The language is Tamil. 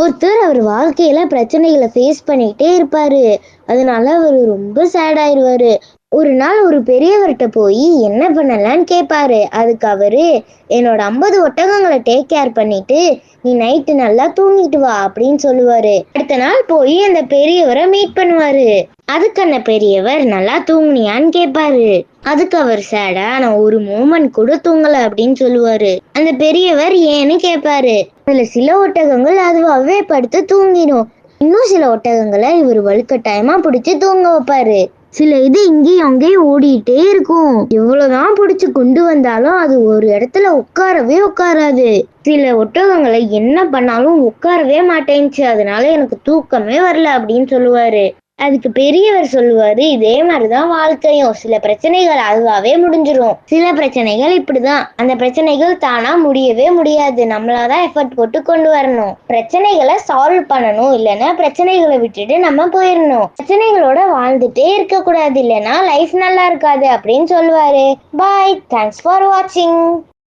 ஒருத்தர் அவர் வாழ்க்கையில பிரச்சனைகளை ஃபேஸ் பண்ணிகிட்டே இருப்பாரு. அதனால அவர் ரொம்ப சேட் ஆயிடுவாரு ஒரு நாள் ஒரு பெரியவர்கிட்ட போய் என்ன பண்ணலான்னு கேட்பாரு அதுக்கு அவரு என்னோட ஐம்பது ஒட்டகங்களை டேக் கேர் பண்ணிட்டு நீ நைட்டு நல்லா தூங்கிட்டு வா அப்படின்னு சொல்லுவாரு. அடுத்த நாள் போய் அந்த பெரியவரை மீட் பண்ணுவாரு. அதுக்கு அந்த பெரியவர் நல்லா தூங்குனியான்னு கேட்பாரு அதுக்கு அவர் சேடா நான் ஒரு மூமெண்ட் கூட தூங்கல அப்படின்னு சொல்லுவாரு. அந்த பெரியவர் ஏன்னு கேட்பாரு அதுல சில ஒட்டகங்கள் அதுவாகவே படுத்து தூங்கிடும் இன்னும் சில ஒட்டகங்களை இவர் வலுக்கட்டாயமா பிடிச்சு தூங்க வைப்பாரு. சில இது இங்கேயும் அங்கேயும் ஓடிட்டே இருக்கும். எவ்வளவுதான் பிடிச்சு கொண்டு வந்தாலும் அது ஒரு இடத்துல உட்காரவே உட்காராது. சில ஒட்டகங்களை என்ன பண்ணாலும் உட்காரவே மாட்டேங்குச்சு அதனால எனக்கு தூக்கமே வரல அப்படின்னு சொல்லுவாரு. அதுக்கு பெரியவர் சொல்லுவாரு இதே மாதிரிதான் வாழ்க்கையும். சில பிரச்சனைகள் அதுவாவே முடிஞ்சிரும். சில பிரச்சனைகள் இப்படிதான். அந்த பிரச்சனைகள் தானா முடியவே முடியாது. நம்மளாதான் எஃபர்ட் போட்டு கொண்டு வரணும். பிரச்சனைகளை சால்வ் பண்ணணும். இல்லைன்னா பிரச்சனைகளை விட்டுட்டு நம்ம போயிடணும். பிரச்சனைகளோட வாழ்ந்துட்டே இருக்க கூடாது இல்லைன்னா லைஃப் நல்லா இருக்காது அப்படின்னு சொல்லுவாரு. பாய் தேங்க்ஸ் ஃபார் வாட்சிங்